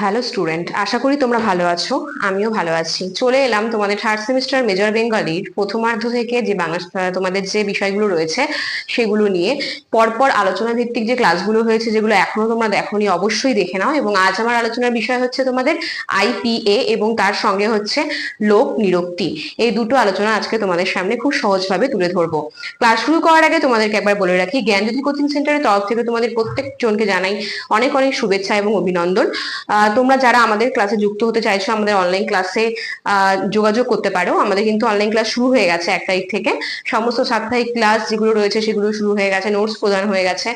Hello student আশা করি তোমরা ভালো আছো, আমিও ভালো আছি। চলে এলাম তোমাদের থার্ড সেমিস্টার মেজর বেঙ্গলির প্রথমার্ধ থেকে যে বাংলা তোমাদের যে বিষয়গুলো রয়েছে সেগুলো নিয়ে। পরপর আলোচনা ভিত্তিক যে ক্লাসগুলো হয়েছে যেগুলো এখনও তোমরা দেখোনি, অবশ্যই দেখে নাও। এবং আজ আমার আলোচনার বিষয় হচ্ছে তোমাদের আইপিএ এবং তার সঙ্গে হচ্ছে লোক নিরক্তি। এই দুটো আলোচনা আজকে তোমাদের সামনে খুব সহজভাবে তুলে ধরবো। ক্লাস শুরু করার আগে তোমাদেরকে একবার বলে রাখি, জ্ঞানজ্যোতি কোচিং সেন্টারের তরফ থেকে তোমাদের প্রত্যেকজনকে জানাই অনেক অনেক শুভেচ্ছা এবং অভিনন্দন। তোমরা যারা আমাদের ক্লাসে যুক্ত হতে চাইছো, আমাদের অনলাইন ক্লাসে যোগাযোগ করতে পারো। আমাদের কিন্তু অনলাইন ক্লাস শুরু হয়ে গেছে এক তারিখ থেকে। সমস্ত সাপ্তাহিক ক্লাস যেগুলো রয়েছে সেগুলো শুরু হয়ে গেছে নোটস প্রদান হয়ে গেছে।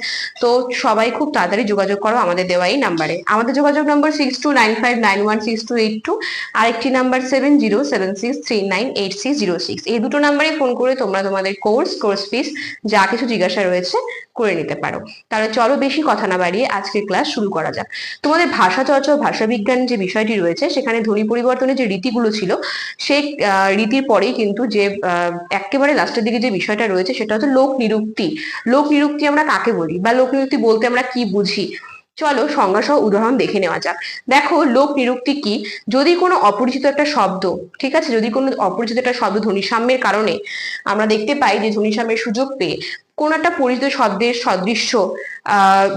তো সবাই খুব তাড়াতাড়ি যোগাযোগ করো আমাদের দেওয়া এই নাম্বারে আমাদের যোগাযোগ number six two nine five nine one six two eight two আরেকটি number seven zero seven six three nine eight six zero six এই দুটো নাম্বারে ফোন করে তোমরা তোমাদের কোর্স কোর্স ফিস যা কিছু জিজ্ঞাসা রয়েছে করে নিতে পারো। তাহলে চলো বেশি কথা না বাড়িয়ে আজকের ক্লাস শুরু করা যাক। তোমাদের ভাষা চর্চা ও ভাষা বিজ্ঞান যে বিষয়টি রয়েছে, সেখানে ধ্বনি পরিবর্তনের যে রীতিগুলো ছিল সেই রীতির পরেই কিন্তু যে একেবারে লাস্টের দিকে যে বিষয়টা রয়েছে, সেটা হচ্ছে লোক নিরুক্তি। লোক নিরুক্তি আমরা কাকে বলি? বা লোক নিরুক্তি বলতে আমরা কি বুঝি? চলো সংজ্ঞা সহ উদাহরণ দেখে নেওয়া যাক। দেখো, লোক নিরুক্তি কি? যদি কোনো অপরিচিত একটা শব্দ, ঠিক আছে? যদি কোনো অপরিচিত একটা শব্দ ধ্বনিসাম্যের কারণে আমরা দেখতে পাই যে ধ্বনিসাম্যের সুযোগ পেয়ে কোন একটা পরিচিত শব্দের সদৃশ্য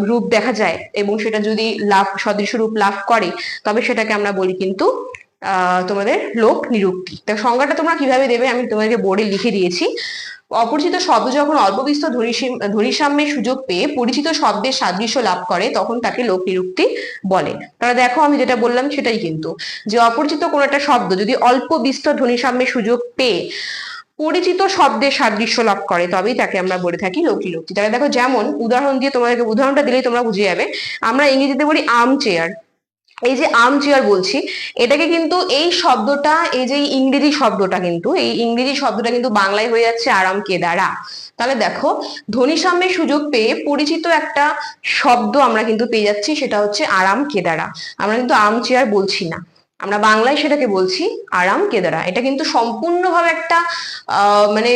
রূপ দেখা যায় এবং সেটা যদি লাভ, সদৃশ্য রূপ লাভ করে, তবে সেটাকে আমরা বলি কিন্তু তোমাদের লোক নিরুক্তি। তা সংজ্ঞাটা তোমরা কীভাবে দেবে আমি তোমাদেরকে বোর্ডে লিখে দিয়েছি। অপরিচিত শব্দ যখন অল্প বিস্তর ধ্বনিসাম্যের সুযোগ পেয়ে পরিচিত শব্দের সাদৃশ্য লাভ করে, তখন তাকে লোক নিরুক্তি বলে। তারা দেখো আমি যেটা বললাম সেটাই কিন্তু। যে অপরিচিত কোন একটা শব্দ যদি অল্প বিস্তর ধ্বনিসাম্যের সুযোগ পেয়ে পরিচিত শব্দের সাদৃশ্য লাভ করে, তবেই তাকে আমরা বলে থাকি লোকীলোক্তি তাহলে দেখো যেমন উদাহরণ দিয়ে তোমাদেরকে উদাহরণটা দিলেই তোমরা বুঝে যাবে। আমরা ইংরেজিতে বলি আর্ম চেয়ার এই যে আর্ম চেয়ার বলছি, এটাকে কিন্তু এই শব্দটা, এই যে ইংরেজি শব্দটা কিন্তু, এই ইংরেজি শব্দটা কিন্তু বাংলায় হয়ে যাচ্ছে আরাম কেদারা তাহলে দেখো, ধ্বনি সাম্যের সুযোগ পেয়ে পরিচিত একটা শব্দ আমরা কিন্তু পেয়ে যাচ্ছি, সেটা হচ্ছে আরাম কেদারা আমরা কিন্তু আর্ম চেয়ার বলছি না। আমরা বাংলায় সেটাকে বলছি আরাম কেদারা। এটা কিন্তু সম্পূর্ণভাবে একটা মানে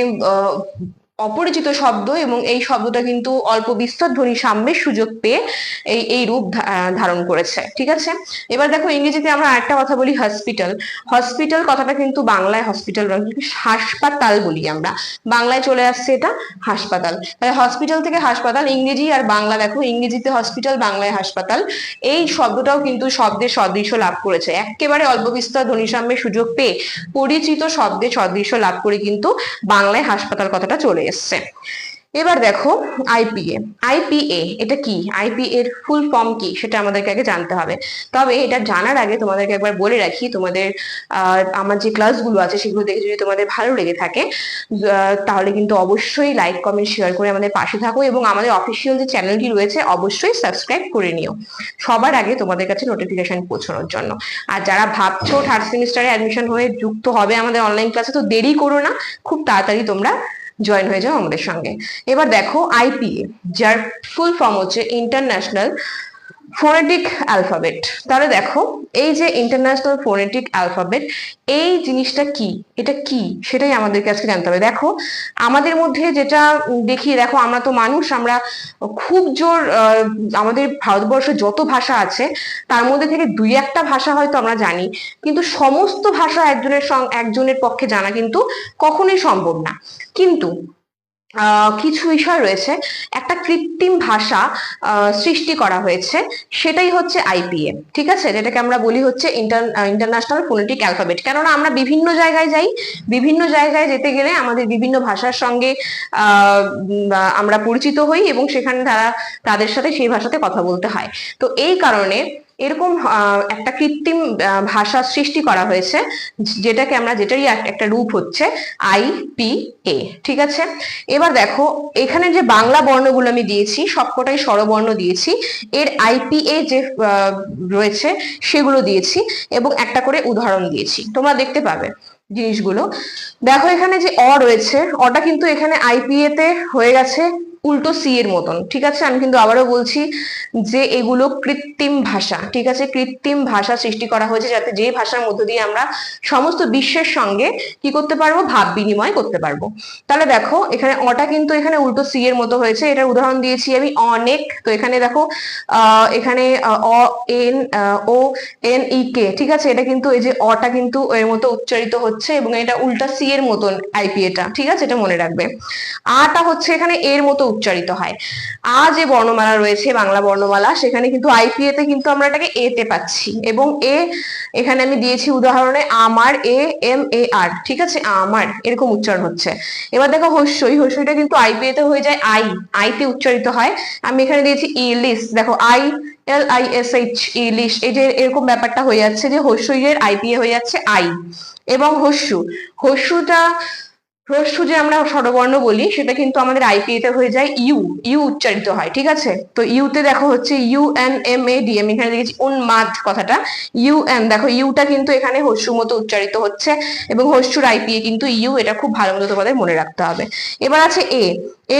অপরিচিত শব্দ এবং এই শব্দটা কিন্তু অল্প বিস্তর ধ্বনি সাম্যের সুযোগ পেয়ে এই এই রূপ ধারণ করেছে, ঠিক আছে? এবার দেখো ইংরেজিতে আমরা আরেকটা কথা বলি হসপিটাল হসপিটাল কথাটা কিন্তু বাংলায় হসপিটাল হাসপাতাল বলি আমরা। বাংলায় চলে আসছে এটা হাসপাতাল। তাহলে হসপিটাল থেকে হাসপাতাল, ইংরেজি আর বাংলা দেখো, ইংরেজিতে হসপিটাল বাংলায় হাসপাতাল। এই শব্দটাও কিন্তু শব্দের সদৃশ্য লাভ করেছে। একেবারে অল্প বিস্তর ধ্বনিসাম্যের সুযোগ পেয়ে পরিচিত শব্দের সদৃশ্য লাভ করে কিন্তু বাংলায় হাসপাতাল কথাটা চলে এসছে এবার দেখো আইপিএ আইপিএ এটা কি? আইপি এর ফুল ফর্ম কি? সেটা আমাদেরকে আগে জানতে হবে। তবে এটা জানার আগে তোমাদেরকে একবার বলে রাখি, তোমাদের আমার যে ক্লাসগুলো আছে সেগুলো দেখে যদি তোমাদের ভালো লেগে থাকে তাহলে কিন্তু অবশ্যই লাইক কমেন্ট শেয়ার করে আমাদের পাশে থাকো এবং আমাদের অফিসিয়াল যে চ্যানেলটি রয়েছে অবশ্যই সাবস্ক্রাইব করে নিও। সবার আগে তোমাদের কাছে নোটিফিকেশন পৌঁছানোর জন্য। আর যারা ভাবছ থার্ড সেমিস্টারে অ্যাডমিশন হয়ে যুক্ত হবে আমাদের অনলাইন ক্লাসে তো দেরি করো না। খুব তাড়াতাড়ি তোমরা জয়েন হয়ে যাও আমাদের সঙ্গে। এবার দেখো আইপিএ যার ফুল ফর্ম হচ্ছে ইন্টারন্যাশনাল ফোনেটিক অ্যালফাবেট তাহলে দেখো, এই যে ইন্টারন্যাশনাল ফোনেটিক অ্যালফাবেট এই জিনিসটা কি? এটা কি? সেটাই আমাদেরকে আজকে জানতে হবে। দেখো, আমাদের মধ্যে যেটা দেখি দেখো, আমরা তো মানুষ, আমরা খুব জোর আমাদের ভারতবর্ষে যত ভাষা আছে, তার মধ্যে থেকে দুই একটা ভাষা হয়তো আমরা জানি, কিন্তু সমস্ত ভাষা একজনের সং- একজনের পক্ষে জানা কিন্তু কখনোই সম্ভব না। কিন্তু কিছু বিষয় রয়েছে। একটা কৃত্রিম ভাষা সৃষ্টি করা হয়েছে। সেটাই হচ্ছে আইপিএ ঠিক আছে? যেটাকে আমরা বলি হচ্ছে ইন্টার ইন্টারন্যাশনাল ফোনেটিক অ্যালফাবেট কেননা আমরা বিভিন্ন জায়গায় যাই, বিভিন্ন জায়গায় যেতে গেলে আমাদের বিভিন্ন ভাষার সঙ্গে আমরা পরিচিত হই এবং সেখানে তারা, তাদের সাথে সেই ভাষাতে কথা বলতে হয়। তো এই কারণে এরকম একটা কৃত্রিম ভাষা সৃষ্টি করা হয়েছে, যেটাকে আমরা, যেটারই একটা রূপ হচ্ছে আইপিএ ঠিক আছে? এবার দেখো, এখানে যে বাংলা বর্ণগুলো আমি দিয়েছি, সবকটাই স্বরবর্ণ দিয়েছি, এর আইপিএ যে রয়েছে, সেগুলো দিয়েছি এবং একটা করে উদাহরণ দিয়েছি। তোমরা দেখতে পাবে জিনিসগুলো। দেখো এখানে যে অ রয়েছে, অটা কিন্তু এখানে আইপিএ তে হয়ে গেছে উল্টো সি এর মতন, ঠিক আছে? আমি কিন্তু আবারও বলছি যে এগুলো কৃত্রিম ভাষা, ঠিক আছে? কৃত্রিম ভাষা সৃষ্টি করা হয়েছে যাতে যে ভাষার মধ্য দিয়ে আমরা সমস্ত বিশ্বের সঙ্গে কি করতে পারব? ভাব বিনিময় করতে পারব। তাহলে দেখো, এখানে অটা কিন্তু এখানে উল্টো সি এর মতো হয়েছে। এটার উদাহরণ দিয়েছি আমি, অনেক। তো এখানে দেখো এখানে অ, এন ও, এন, ই, কে, ঠিক আছে? এটা কিন্তু এই যে অটা কিন্তু এর মতো উচ্চারিত হচ্ছে এবং এটা উল্টা সি এর মতন আইপি এটা ঠিক আছে? এটা মনে রাখবে। আটা হচ্ছে এখানে এর মতো উচ্চারিত হয়। আ যে বর্ণমালা রয়েছে বাংলা বর্ণমালা, সেখানে কিন্তু আইপিএ তে কিন্তু আমরা এটাকে এ তে পাচ্ছি। এবং এ, এখানে আমি দিয়েছি উদাহরণে আমার এ এম এ আর ঠিক আছে? আমার, এরকম উচ্চারণ হচ্ছে। এবার দেখো হস্যই হস্যইটা কিন্তু আইপিএ তে হয়ে যায় আই আইতে উচ্চারিত হয়। আমি এখানে দিয়েছি ইলিশ, দেখো I L I S H ilish, এই যে এরকম ব্যাপারটা হয়ে যাচ্ছে যে হস্যইয়ের আইপিএ হয়ে যাচ্ছে আই এবং হস্যু হস্যুটা হ্রস্ব যে আমরা স্বরবর্ণ বলি, সেটা কিন্তু আমাদের আইপিএ তে হয়ে যায় ইউ ইউ উচ্চারিত হয়, ঠিক আছে? তো ইউতে দেখো হচ্ছে U N M A D M এখানে দেখেছি উন্মাদ কথাটা। ইউ এন দেখো ইউটা কিন্তু এখানে হস্যু মতো উচ্চারিত হচ্ছে এবং হস্যুর আইপিএ কিন্তু ইউ এটা খুব ভালো মতো তোমাদের মনে রাখতে হবে। এবার আছে এ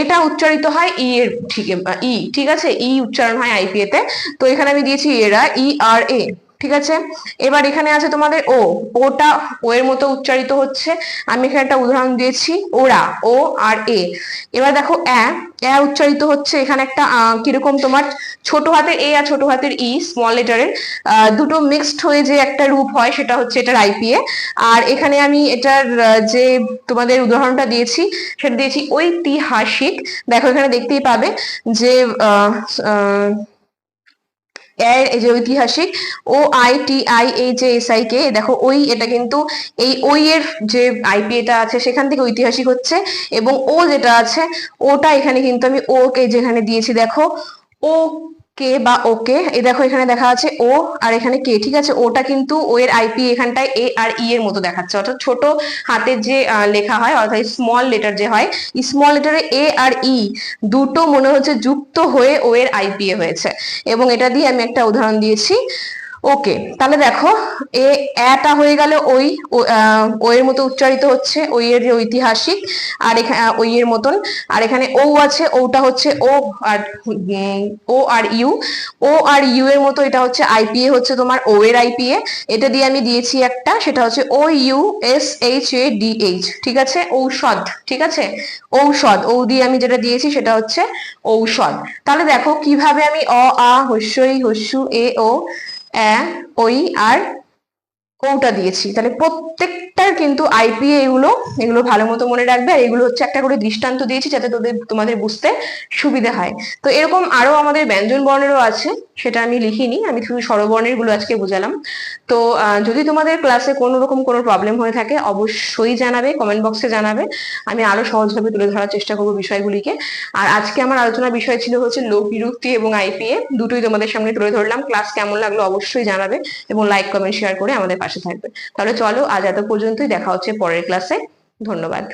এটা উচ্চারিত হয় ই এর ঠিক ই ঠিক আছে? ই উচ্চারণ হয় আইপিএ তে তো এখানে আমি দিয়েছি এরা ই আর এ ঠিক আছে? এবার এখানে আছে তোমাদের ও। ওটা ও এর মতো উচ্চারিত হচ্ছে। আমি এখানে একটা উদাহরণ দিয়েছি। ওরা, ও আর এ। এবার দেখো, অ্যা অ্যা উচ্চারিত হচ্ছে। এখানে একটা কীরকম তোমার ছোট হাতের এ আর ছোট হাতের ই স্মল লেটারের দুটো মিক্সড হয়ে যে একটা রূপ হয়, সেটা হচ্ছে এটার আইপিএ আর এখানে আমি এটার যে তোমাদের উদাহরণটা দিয়েছি, সেটা দিয়েছি ঐতিহাসিক। দেখো, এখানে দেখতেই পাবে যে এর এই যে ঐতিহাসিক O I T I H S I K, দেখো ওই এটা কিন্তু এই ওই এর যে আইপিএটা আছে সেখান থেকে ঐতিহাসিক হচ্ছে এবং ও যেটা আছে ওটা এখানে কিন্তু আমি ও কে যেখানে দিয়েছি, দেখো ও কে বা ওকে, এ দেখো এখানে দেখা আছে ও আর এখানে কে, ঠিক আছে? ওটা কিন্তু ও এর আইপি এখানটায় এ আর ই এর মতো দেখাচ্ছে। অর্থাৎ ছোট হাতের যে লেখা হয়, অর্থাৎ স্মল লেটার যে হয় স্মল লেটারে এ আর ই দুটো মনে হচ্ছে যুক্ত হয়ে ও এর আইপি এ হয়েছে। এবং এটা দিয়ে আমি একটা উদাহরণ দিয়েছি। ওকে তাহলে দেখো, এ, এটা হয়ে গেল ওই, ও- এর মতো উচ্চারিত হচ্ছে ওই এর যে ঐতিহাসিক, আর এখানে ওই এর মতন। আর এখানে ও আছে ওটা হচ্ছে ও আর ও are you. O are you এর মতো এটা হচ্ছে আইপিএ হচ্ছে তোমার, ও এর আইপিএ এটা দিয়ে আমি দিয়েছি একটা, সেটা হচ্ছে O U S H A D H ঠিক আছে? ঔষধ, ঠিক আছে? ঔষধ ও দিয়ে আমি যেটা দিয়েছি সেটা হচ্ছে ঔষধ। তাহলে দেখো, কীভাবে আমি অ, আ, হস্যই, হস্যু, এ, ও অ্যা ওই আর ওটা দিয়েছি। তাহলে প্রত্যেকটার কিন্তু আইপিএ এগুলো এগুলো ভালো মতো মনে রাখবে। আর এগুলো হচ্ছে একটা করে দৃষ্টান্ত দিয়েছি যাতে তোদের, তোমাদের বুঝতে সুবিধা হয়। তো এরকম আরও আমাদের ব্যঞ্জন বর্ণেরও আছে, সেটা আমি লিখিনি। আমি শুধু স্বরবর্ণেরগুলো আজকে বোঝালাম। তো যদি তোমাদের ক্লাসে কোনো রকম কোনো প্রবলেম হয়ে থাকে, অবশ্যই জানাবে কমেন্ট বক্সে জানাবে। আমি আরও সহজভাবে তুলে ধরার চেষ্টা করব বিষয়গুলিকে। আর আজকে আমার আলোচনার বিষয় ছিল হচ্ছে লোক বিরক্তি এবং আইপিএ দুটোই তোমাদের সামনে তুলে ধরলাম। ক্লাস কেমন লাগল অবশ্যই জানাবে এবং লাইক কমেন্ট শেয়ার করে আমাদের পাশে থাকবে। তাহলে চলো আজ এত পর্যন্তই দেখা হচ্ছে পরের ক্লাসে ধন্যবাদ।